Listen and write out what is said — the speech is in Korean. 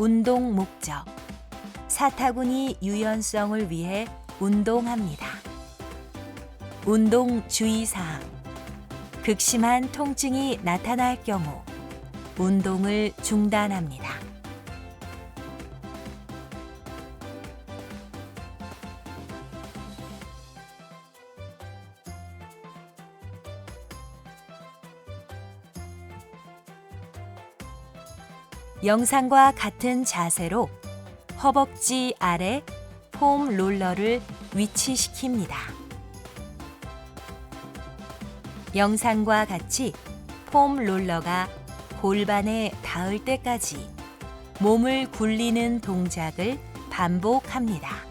운동 목적. 사타구니 유연성을 위해 운동합니다. 운동 주의사항. 극심한 통증이 나타날 경우 운동을 중단합니다. 영상과 같은 자세로 허벅지 아래 폼 롤러를 위치시킵니다. 영상과 같이 폼 롤러가 골반에 닿을 때까지 몸을 굴리는 동작을 반복합니다.